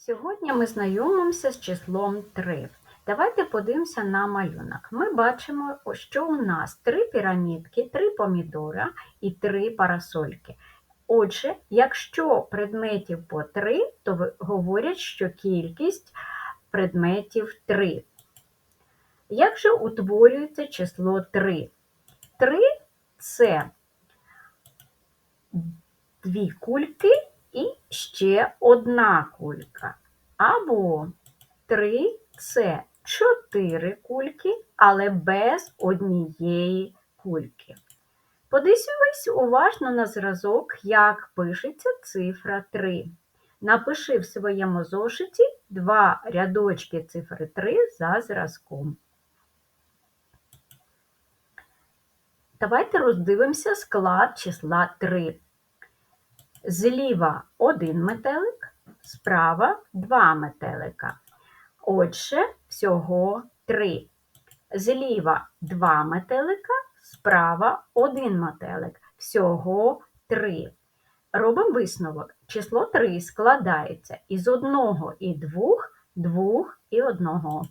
Сьогодні ми знайомимося з числом 3. Давайте подивимося на малюнок. Ми бачимо, що у нас три пірамідки, три помідора і три парасольки. Отже, якщо предметів по 3, то говорять, що кількість предметів 3. Як же утворюється число 3? 3 – це дві кульки і ще одна кулька. Або 3 це 4 кульки, але без однієї кульки. Подивись уважно на зразок, як пишеться цифра 3. Напиши в своєму зошиті два рядочки цифри 3 за зразком. Давайте роздивимося склад числа 3. Зліва один метелик, справа два метелика. Отже, всього три. Зліва два метелика, справа один метелик. Всього три. Робимо висновок. Число 3 складається із одного і двох, двох і одного.